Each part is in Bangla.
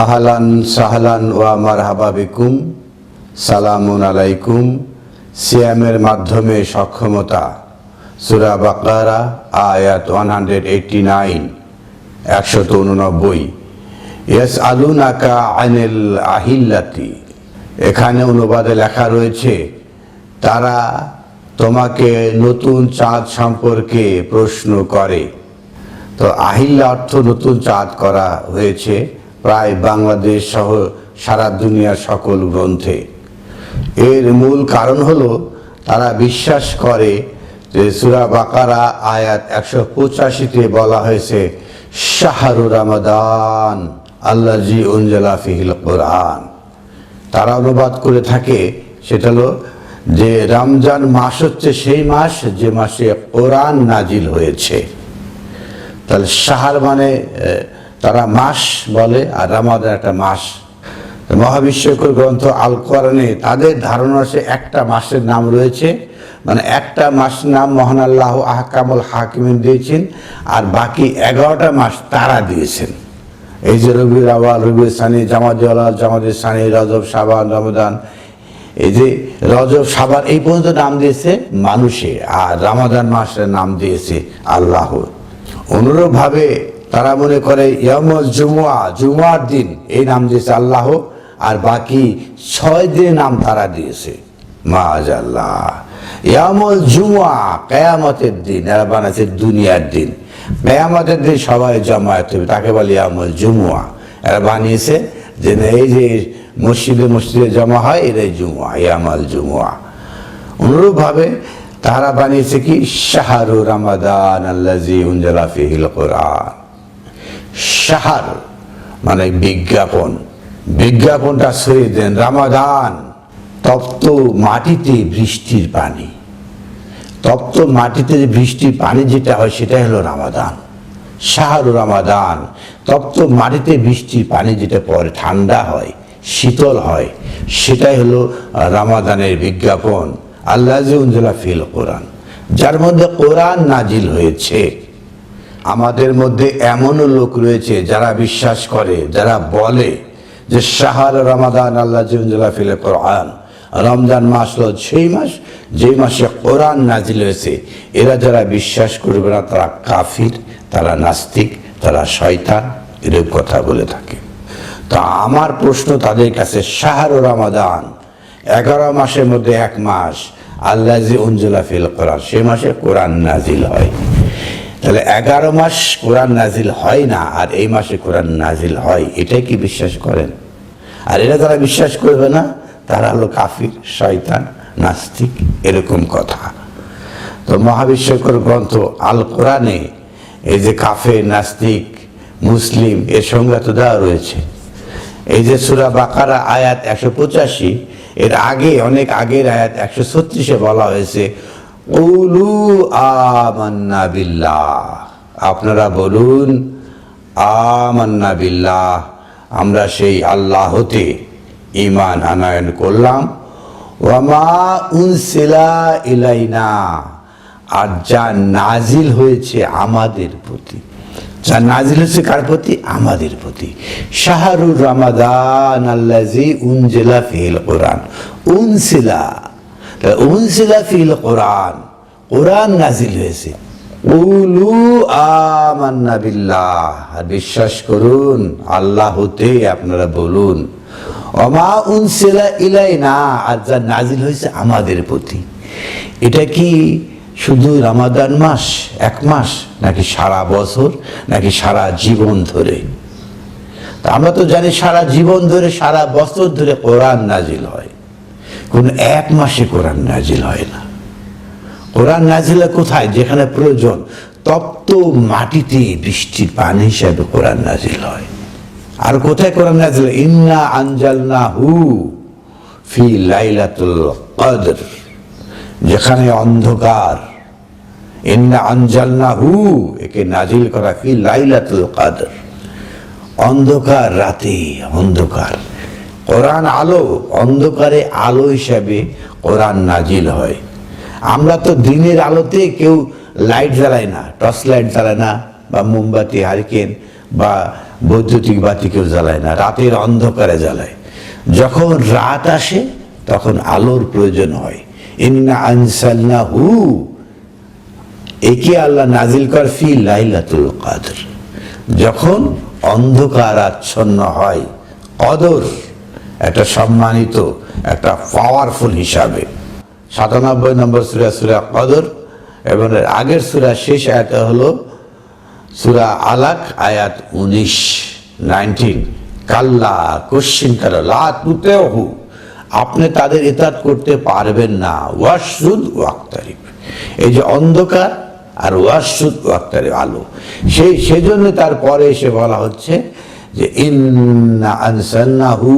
আহলান সাহলান ওয়া মারহাবা বিকুম। সালামুন আলাইকুম। সিয়ামের মাধ্যমে সক্ষমতা। সুরা বাকারা, আয়াত ওয়ান হান্ড্রেড এইটটি নাইন একশত উননব্বই ইয়াস আলুনাকা আনিল আহিল্লাতি। এখানে অনুবাদে লেখা রয়েছে, তারা তোমাকে নতুন চাঁদ সম্পর্কে প্রশ্ন করে। তো আহিল্লা অর্থ নতুন চাঁদ করা হয়েছে। প্রায় বাংলাদেশ সহ সারা দুনিয়ার সকল গ্রন্থে। এর মূল কারণ হলো, তারা বিশ্বাস করে যে সুরা বাকারা আয়াত একশো পঁচাশিতে বলা হয়েছে, শাহরু রামাদান আল্লাজি উনজলা ফিহিল কোরআন। তারা অনুবাদ করে থাকে, সেটা হলো যে রমজান মাস হচ্ছে সেই মাস যে মাসে কোরআন নাজিল হয়েছে। তাহলে সাহার মানে তারা মাস বলে, আর রামাদান একটা মাস। মহাবিশ্বকর গ্রন্থ আল কোরআনে তাদের ধারণা সে একটা মাসের নাম রয়েছে। মানে একটা মাস নাম মহান আল্লাহ আহকামুল হাকিমিন দিয়েছেন, আর বাকি এগারোটা মাস তারা দিয়েছেন। এই যে রবির আওয়াল রবির সানি, জামাত জামাতের সানি রজব সাবান রমদান এই যে রজব সাবান, এই পর্যন্ত নাম দিয়েছে মানুষে, আর রামাদান মাসের নাম দিয়েছে আল্লাহ। অনুরূপভাবে তারা মনে করে ইয়ামল জুমুয়া জুমুয়ার দিন। এই নাম দিয়েছে আল্লাহ আর বাকি ছয় দিনের নাম তারা দিয়েছে। মাজ আল্লাহ ইয়ামল জুমুয়া, কেয়ামতের দিন। এরা বানাচ্ছে দুনিয়ার দিন। কেয়ামতের দিন সবাই জমায়েত হবে। তাকে বলে ইয়ামল জুমুয়া। এরা বানিয়েছে যে এই যে মসজিদে মসজিদে জমা হয় এটাই জুমুয়া ইয়ামাল জুমুয়া। অনুরূপভাবে তারা বানিয়েছে কি? শাহরু রামাদান আল্লাজি উনজালা ফিহিল কোরআন। শাহার মানে বিজ্ঞাপন। বিজ্ঞাপনটা সরিয়ে দেন রামাদান। তপ্ত মাটিতে বৃষ্টির পানি। তপ্ত মাটিতে যে বৃষ্টির পানি যেটা হয়, সেটাই হলো রামাদান। শাহরু রামাদান। তপ্ত মাটিতে বৃষ্টির পানি যেটা পরে ঠান্ডা হয়, শীতল হয়, সেটাই হলো রামাদানের বিজ্ঞাপন। আল্লাহ ফিল কোরআন। যার মধ্যে কোরআন নাজিল হয়েছে। আমাদের মধ্যে এমনও লোক রয়েছে যারা বিশ্বাস করে, যারা বলে যে শাহার রমাদান আল্লাহ জিউজুল্লাহ ফিলে কোরআন, রমজান মাস হল সেই মাস, যেই মাসে কোরআন নাজিল হয়েছে, এরা যারা বিশ্বাস করবে না, তারা কাফির, তারা নাস্তিক, তারা শয়তান, এরূপ কথা বলে থাকে। তা আমার প্রশ্ন তাদের কাছে, শাহার রমাদান, এগারো মাসের মধ্যে এক মাস, আল্লাহ জি উনজুলা ফিল কোরআন, সে মাসে কোরআন নাজিল হয়। তাহলে এগারো মাস কোরআন নাজিল হয় না, আর এই মাসে কোরআন নাজিল হয়, এটাই কি বিশ্বাস করেন? আর এরা যারা বিশ্বাস করবে না, তারা হলো কাফির, শয়তান, নাস্তিক, এরকম কথা। তো মহাবিশ্বকর গ্রন্থ আল কোরআনে এই যে কাফে নাস্তিক, মুসলিম, এর সংজ্ঞা তো দেওয়া রয়েছে। এই যে সুরা বাকারা আয়াত একশো পঁচাশি, এর আগে, অনেক আগের আয়াত একশো ছত্রিশে বলা হয়েছে আপনারা বলুন, আমান্না বিল্লাহ, আমরা সেই আল্লাহ হতে ইমান আনায়ন করলাম। ওয়ামা উনসিলা ইলাইনা, আর যা নাজিল হয়েছে আমাদের প্রতি। যা নাজিল হয়েছে কার প্রতি? আমাদের প্রতি। শাহরুর রামাদান আল্লাজি উনজিলা ফিল কোরআন। উনসিলা উনসিলা ফিল কোরআন কোরআন নাজিল হয়েছে। উলু আমান্না বিল্লাহ আর বিশ্বাস করুন, আল্লাহ হতে আপনারা বলুন। অমা উনসিলা ইলাই না আর যা নাজিল হয়েছে আমাদের প্রতি। এটা কি শুধু রামাদান মাস, এক মাস, নাকি সারা বছর, নাকি সারা জীবন ধরে? আমরা তো জানি সারা জীবন ধরে, সারা বছর ধরে কোরআন নাজিল হয়। কোন এক মাসে কোরআন নাজিল হয় না। কোরআন নাজিল কোথায়? যেখানে প্রয়োজন, তপ্ত মাটিতে বৃষ্টির পানি হিসাবে কোরআন নাজিল হয়। আর কোথায় কোরআন নাজিল? ইন্না আনজালনা হু ফি লাইলাতুল কদর, যেখানে অন্ধকার। ইন্না আনজালনা হু একে নাজিল করা ফি লাইলাতুল কদর। অন্ধকার রাতে অন্ধকার। কোরআন আলো, অন্ধকারে আলো হিসাবে কোরআন নাজিল হয়। আমরা তো দিনের আলোতে কেউ লাইট জ্বালায় না টর্চ লাইট জ্বালায় না, বা মোমবাতি হারিকেন বা বৈদ্যুতিক বাতি কেউ জ্বালায় না, রাতের অন্ধকারে জ্বালায়। যখন রাত আসে, তখন আলোর প্রয়োজন হয়। ইন্না আনসালনা হু একে আল্লাহ নাজিল কর ফি লাইলাতুল কাদর। যখন অন্ধকার আচ্ছন্ন হয়, কদর একটা সম্মানিত, একটা পাওয়ারফুল হিসাবে। সাতানব্বই নম্বর সুরা সুরা কদর, এবং এর আগের সুরা শেষ আয়াত হলো সুরা আলাক, আয়াত উনিশ নাইনটিন কাল্লা কোশ্চিন কাল তুতেহু আপনি তাদের ইতাত করতে পারবেন না। ওয়াসুদ ওয়াক্তারিফ এই যে অন্ধকার আর ওয়াসুদ ওয়াক্তারিফ আলো। সেই, সেজন্য তারপরে এসে বলা হচ্ছে যে, ইন্না আনসালনাহু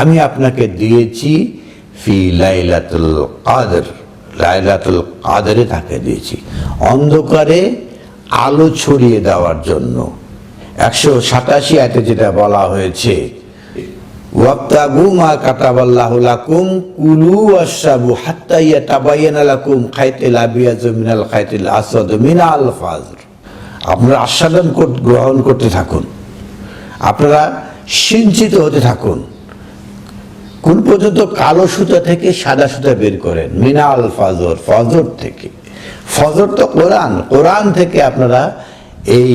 আমি আপনাকে দিয়েছি ফি লাইলাতুল কাদর, লাইলাতুল কাদরে তাকে দিয়েছি। অন্ধকারে আলো ছড়িয়ে দেওয়ার জন্য। একশো সাতাশি আয়তে যেটা বলা হয়েছে, ওয়াক্তাবু মা কাতাবাল্লাহু লাকুম, কুলু ওয়াশরাবু হাত্তা ইয়াতাবায়ানা লাকুম খাইতিল আবিয়াজু মিনাল খাইতিল আসওয়াদু মিনাল ফাজর। আপনারা আস্বাদন গ্রহণ করতে থাকুন। আপনারা সিঞ্চিত হতে থাকুন। কোন পর্যন্ত কালো সুতা থেকে সাদা সুতা বের করেন, মিনাল ফজর ফজর থেকে। ফজর তো কোরআন কোরআন থেকে আপনারা এই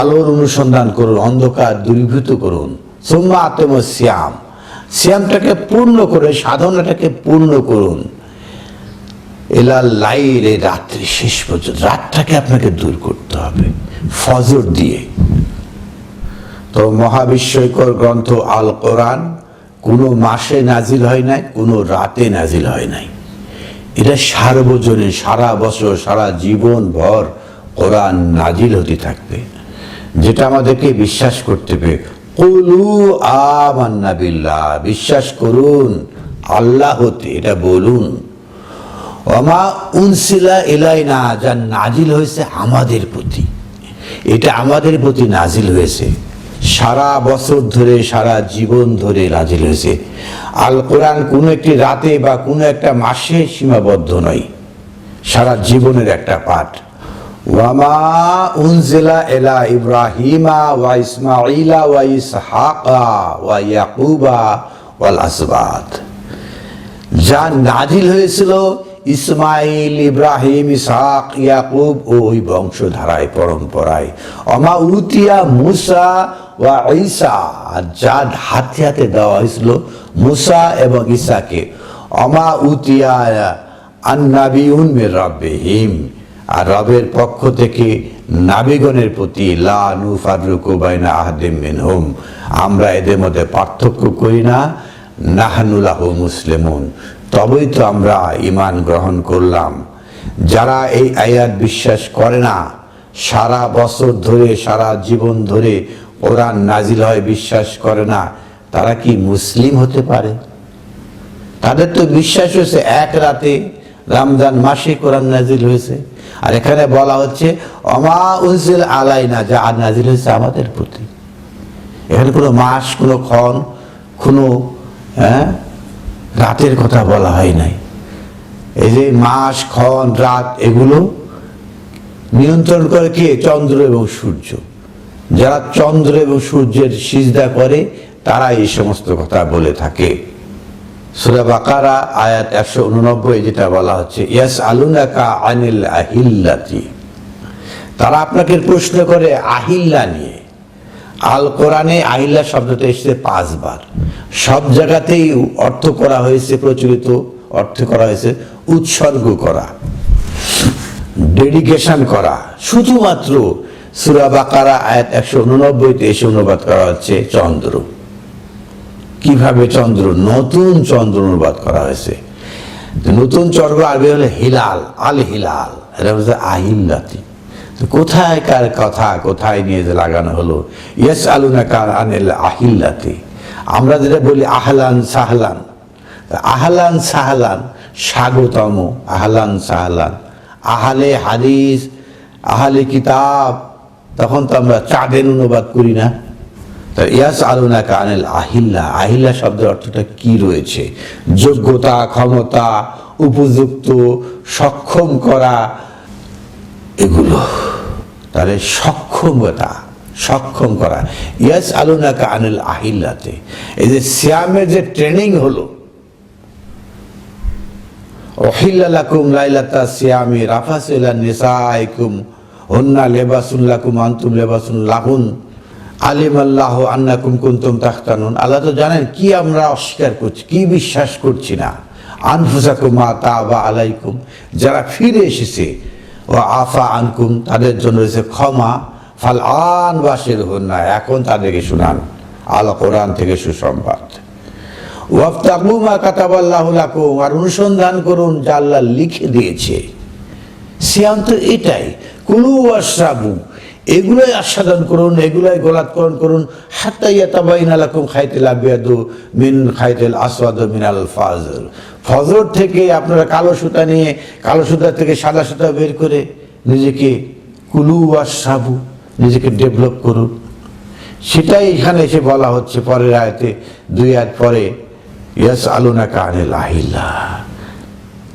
আলোর অনুসন্ধান করুন, অন্ধকার দূরীভূত করুন। সোম্মা আত্ম শ্যাম শ্যামটাকে পূর্ণ করে, সাধনাটাকে পূর্ণ করুন। এলা লাইরে রাত্রি শেষ পর্যন্ত, রাতটাকে আপনাকে দূর করতে হবে, ফজর দিয়ে। তো মহাবিস্ময়কর গ্রন্থ আল কোরআন। কোনো মাসে নাজিল হয় নাই, কোনো রাতে নাজিল হয় নাই। এটা সার্বজনীন, সারা বছর, সারা জীবন ভর কোরআন নাজিল হতে থাকবে। যেটা আমাদেরকে বিশ্বাস করতে হবে। কলু আমান্না বিশ্বাস করুন, আল্লাহ হতে এটা বলুন। অমা উনসিলা এলাইনা যা নাজিল হয়েছে আমাদের প্রতি। এটা আমাদের প্রতি নাজিল হয়েছে। সারা বছর ধরে, সারা জীবন ধরে নাজিল হয়েছে। আল কোরআন কোনো একটি রাতে বা কোনো একটা মাসে সীমাবদ্ধ নয়। সারা জীবনের একটা পাঠ। ওয়ামা উনজিলা এলা ইব্রাহিমা ওয়া ইসমাইলা ওয়া ইসহাকা ওয়া ইয়াকুবা ওয়াল আসবাত যা নাজিল হয়েছিল ইসমাইল ইব্রাহিম, ইসহাক, ইয়াকুব ওই বংশধারায়, পরম্পরায়। অমা উতিয়া মুসা ঈসা, আর যা হাতে হাতে দেওয়া হয়েছিল মুসা এবং ঈসাকে। অমা উতিয়া আন্নাবিউন মির রাব্বিহিম, আর রবের পক্ষ থেকে নাবিগণের প্রতি, লা নু ফারুকু বাইনা আহাদিম মিনহুম, আমরা এদের মধ্যে পার্থক্য করি না নাহানুলাহ মুসলিমুন। তবেই তো আমরা ইমান গ্রহণ করলাম। যারা এই আয়াত বিশ্বাস করে না, সারা বছর ধরে, সারা জীবন ধরে কোরআন নাজিল হয়, বিশ্বাস করে না, তারা কি মুসলিম হতে পারে? তাদের তো বিশ্বাস হয়েছে, এক রাতে রমজান মাসে কোরআন নাজিল হয়েছে। আর এখানে বলা হচ্ছে, অমা উনজিল আলাইনা যা আর নাজিল হয়েছে আমাদের প্রতি। এখানে কোনো মাস, কোনো ক্ষণ, কোনো হ্যাঁ রাতের কথা বলা হয় নাই। এই যে মাস, ক্ষণ, রাত, এগুলো নিয়ন্ত্রণ করে কে? চন্দ্র এবং সূর্য। যারা চন্দ্র এবং সূর্যের সিজদা করে তারা এই সমস্ত কথা বলে থাকে। সুরা বাকারা, আয়াত একশো উননব্বই, যেটা বলা হচ্ছে ইয়াস আলুনাকা আনিল আহিল্লাতি। তারা আপনাকে প্রশ্ন করে, আহিল্লা নিয়ে। আল কোরআনে আহিল্লা শব্দটা এসেছে পাঁচবার। সব জায়গাতেই অর্থ করা হয়েছে, প্রচলিত অর্থ করা হয়েছে, উৎসর্গ করা, ডেডিকেশন করা। শুধুমাত্র সুরা বাকারা, আয়াত একশো উননব্বইতে এসে অনুবাদ করা হচ্ছে চন্দ্র। কীভাবে চন্দ্র? নতুন চন্দ্র অনুবাদ করা হয়েছে। নতুন চন্দ্র আরবি হলে হিলাল, আল হিলাল। এটা হচ্ছে আহিল্লাতি কোথায় কার কথা, কোথায় নিয়ে যে লাগানো হলো? ইয়েস আলুনা কার আনিল আহিল্লাতি আমরা যেটা বলি আহলান সাহলান। আহলান সাহলান স্বাগতম। আহলান সাহলান। আহলে হাদিস, আহলে কিতাব। তখন তো আমরা চাঁদের অনুবাদ করি না। তা ইয়াস আলুনা কানেল আহিল্লা। আহিল্লা শব্দের অর্থটা কি রয়েছে? যোগ্যতা, ক্ষমতা, উপযুক্ত, সক্ষম করা, এগুলো। তাহলে সক্ষমতা, সক্ষম করা। ইয়াস আলুনাকা আনিল আহিল্লাতে। এই যে শ্যামের যে ট্রেনিং হলো ওহিল্লাকুম লাইলাতা সিয়ামি রাফাসিলা নিসাইকুম হুন্না লেবাসুন লাকুম, আন্তুম লেবাসুন লাহুন। আলিম আল্লাহ আন্নাকুম কুন্তুম তাখতানুন। আল্লাহ তো জানেন কি আমরা অস্বীকার করছি, কি বিশ্বাস করছি না। আনফুসাকুমা তাবা আলাইকুম। যারা ফিরে এসেছে ও আফা আনকুম, তাদের জন্য রয়েছে ক্ষমা। ফাল আন বাসের হন না এখন তাদেরকে শুনান। আল কোরআন থেকে সুসংবাদ। ওয়াফতাকু মা কাতাবাল্লাহু লাকুম, আর অনুসন্ধান করুন যা আল্লাহ লিখে দিয়েছে। সিয়াম তো এটাই কুলু আশরাবু এগুলোই আস্বাদন করুন, এগুলোই গোলাৎকরণ করুন। হাত্তা ইয়াতাবাইনা লাকুম খাইতিল আবিয়াদু মিন খাইতিল আসওয়াদ মিনাল ফাজল ফজর থেকে আপনারা কালো সুতা নিয়ে, কালো সুতা থেকে সাদা সুতা বের করে নিজেকে কুলু আশরাবু নিজেকে ডেভেলপ করুন। সেটাই এখানে এসে বলা হচ্ছে পরের আয়তে, দুই আয়াত পরে ইয়াস আলুনা কানিল আহিল্লা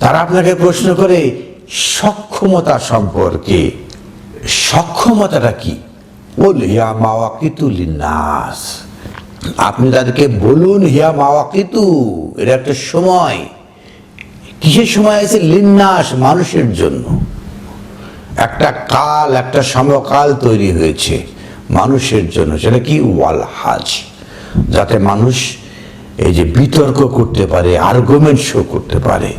তারা আপনাকে প্রশ্ন করে সক্ষমতা সম্পর্কে। সক্ষমতাটা কি? বল হিয়া মাওয়াকিতু লিন্নাস। আপনি তাদেরকে বলুন, হিয়া মাওয়াকিতু, এটা একটা সময়। কিসের সময় আছে? লিন্নাস, মানুষের জন্য। একটা কাল, একটা সমকাল তৈরি হয়েছে মানুষের জন্য। সেটা কি? ওয়াল হাজ। যাতে মানুষ এই যে বিতর্ক করতে পারে আর্গুমেন্ট শো করতে পারে।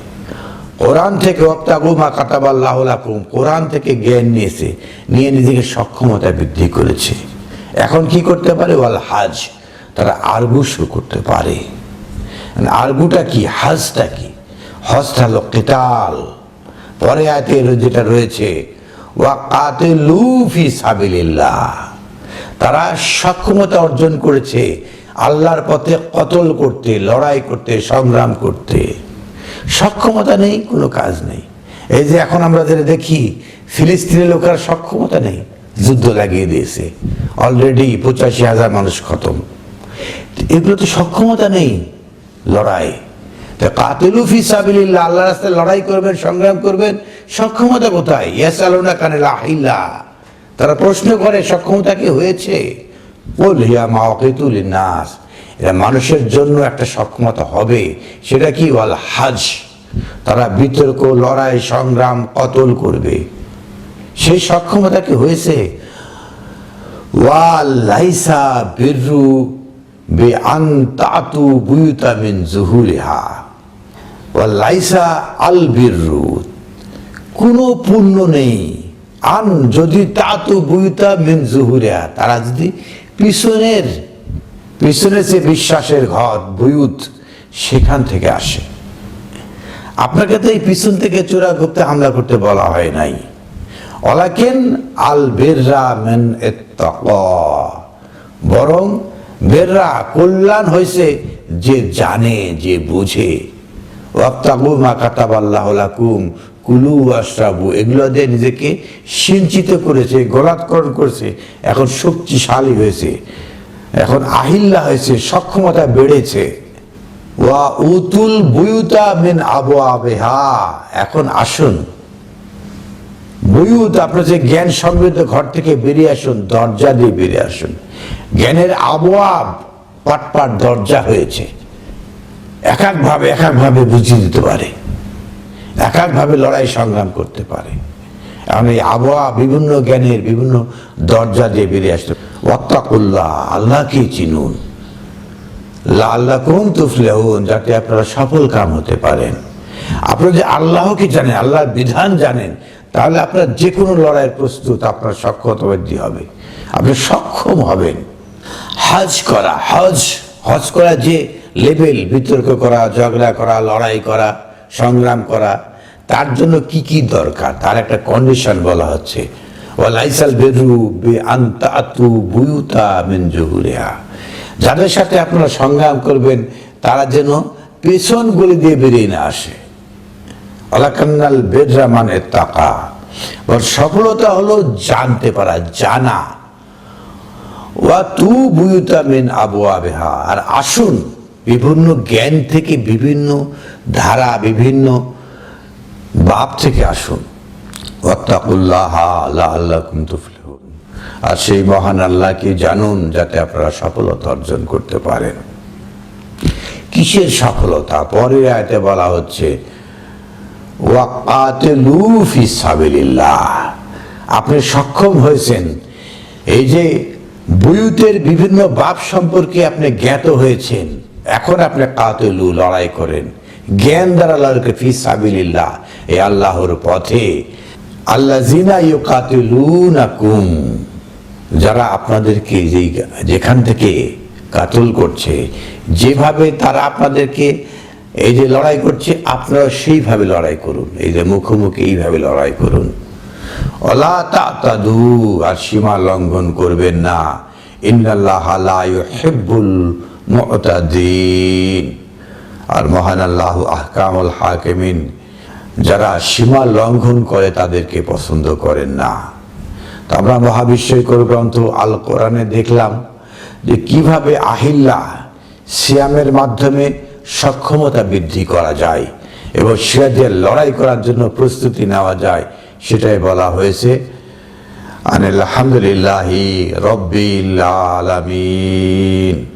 কোরআন থেকে অক্তাগুমা কাতাবাল্লাহ লাকুম, কোরআন থেকে জ্ঞান নিয়েছে, নিয়ে নিজেকে সক্ষমতা বৃদ্ধি করেছে। এখন কি করতে পারে? ওয়াল হাজ, তারা আরগু শুরু করতে পারে। আরগুটা কি? হাজটা কি? হজটা হলো কেতাল। পরে আয়তে যেটা রয়েছে, ওয়া কাতিলু ফি সাবিলিল্লাহ, তারা সক্ষমতা অর্জন করেছে আল্লাহর পথে কতল করতে, লড়াই করতে, সংগ্রাম করতে। সক্ষমতা নেই, কোনো কাজ নেই। এই যে এখন আমরা যেটা দেখি ফিলিস্তিনের লোকের সক্ষমতা নেই, যুদ্ধ লাগিয়ে দিয়েছে। অলরেডি পঁচাশি হাজার মানুষ খতম। এগুলো তো সক্ষমতা নেই লড়াই। তা কাতিলু ফি সাবিলিল্লাহ আল্লাহ রাস্তায় লড়াই করবেন, সংগ্রাম করবেন, সক্ষমতা কোথায়? ইয়াস আলুনা কানে লাহিল্লা তারা প্রশ্ন করে, সক্ষমতা কি হয়েছে? বল হিয়া মাওয়াকিতুল নাস এটা মানুষের জন্য একটা সক্ষমতা হবে। সেটা কি? বল হাজ। তারা বিতর্ক, লড়াই, সংগ্রাম, কতল করবে। সেই সক্ষমতা কি হয়েছে? ওয়াল লাইসা বিরু বে আন্তাতু বুয়ুতা মিন জুহুরিহা ওয়াল লাইসা আল বিরু। কোনো পুণ্য নেই। আন যদি তাতু বুয়ুতা মিন জুহুরিহা তারা যদি পিছনের পিছনে যে বিশ্বাসের ঘর বুয়ুত সেখান থেকে আসে। আপনাকে তো এই পিছন থেকে চোরা করতে হামলা করতে বলা হয় নাই। অলাকেন আল বেররা মেন বরং বেররা কল্যাণ হয়েছে যে জানে, যে বুঝে। ওয়াক্তাবু মা কাতাব আল্লাহ লাকুম, কুলু আশরাবু। এগুলো দিয়ে নিজেকে সিঞ্চিত করেছে, গোলাৎকরণ করেছে, এখন শক্তিশালী হয়েছে। এখন আহিল্লা হয়েছে, সক্ষমতা বেড়েছে। ওয়া উতুল বুয়ুতা মিন আবু আবেহা এখন আসুন। বুয়ুত, আপনার যে জ্ঞান সমৃদ্ধ ঘর থেকে বেরিয়ে আসুন, দরজা দিয়ে বেরিয়ে আসুন। জ্ঞানের আবহাব পাট পাট দরজা হয়েছে। এক একভাবে এক একভাবে বুঝিয়ে দিতে পারে। এক একভাবে লড়াই সংগ্রাম করতে পারে। এখন এই আবহাওয়া বিভিন্ন জ্ঞানের বিভিন্ন দরজা দিয়ে বেরিয়ে আসতে আল্লাহকে চিনুন। আল্লাহ কোন তুফলেহুন, যাতে আপনারা সফল কাম হতে পারেন। আপনারা যে আল্লাহকে জানেন, আল্লাহর বিধান জানেন, তাহলে আপনার যে কোনো লড়াইয়ের প্রস্তুত আপনার সক্ষমতাবৃদ্ধি হবে। আপনি সক্ষম হবেন। হজ করা, হজ হজ করা যে লেভেল বিতর্ক করা, ঝগড়া করা, লড়াই করা, সংগ্রাম করা, তার জন্য কি কি দরকার? তার একটা কন্ডিশন বলা হচ্ছে। ওয়ালাইসাল বেরু বে আন্তাতু বুয়ুতা মিন জহুরিহা। যাদের সাথে আপনারা সংগ্রাম করবেন, তারা যেন পেছন গলি দিয়ে বেরিয়ে না আসে। অলাকান্নাল বেদরা মানে তাকা সফলতা হলো জানতে পারা, জানা। ওয়া তু বুয়ুতা মিন আবু আবেহা আর আসুন, বিভিন্ন জ্ঞান থেকে বিভিন্ন ধারা, বিভিন্ন বাপ থেকে আসুন ওয়াত্তাকুল্লাহ আল্লাহ আল্লাহ তুফলিহুন আর সেই মহান আল্লাহকে জানুন যাতে আপনারা সফলতা অর্জন করতে পারেন। কিসের সফলতা? পরের আয়তে বলা হচ্ছে আপনি সক্ষম হয়েছেন। এই যে বুয়ুতের বিভিন্ন বাপ সম্পর্কে আপনি জ্ঞাত হয়েছেন, এখন আপনি কাতেলু, লড়াই করেন। জ্ঞান দ্বারা লড়কে ফি সাবিলিল্লাহ। এই আল্লাহর পথে আল্লাহ জিনা ইউ কাতিলুনাকুম যারা আপনাদেরকে যেই যেখান থেকে কাতল করছে, যেভাবে তারা আপনাদেরকে এই যে লড়াই করছে আপনারা সেইভাবে লড়াই করুন। এই যে মুখোমুখি এইভাবে লড়াই করুন। অলা তাতাদু, আর সীমা লঙ্ঘন করবেন না। ইন্নাল্লাহ লা ইউহিব্বুল মুতাদিন। আর মহান আল্লাহ আহকামুল হাকিমিন যারা সীমা লঙ্ঘন করে তাদেরকে পছন্দ করেন না। তো আমরা মহাবিশ্বকর গ্রন্থ আল কোরআনে দেখলাম যে কীভাবে আহিল্লা সিয়ামের মাধ্যমে সক্ষমতা বৃদ্ধি করা যায় এবং সিরাজের লড়াই করার জন্য প্রস্তুতি নেওয়া যায়, সেটাই বলা হয়েছে। আনিল আলহামদুলিল্লাহি রব্বিল আলামিন।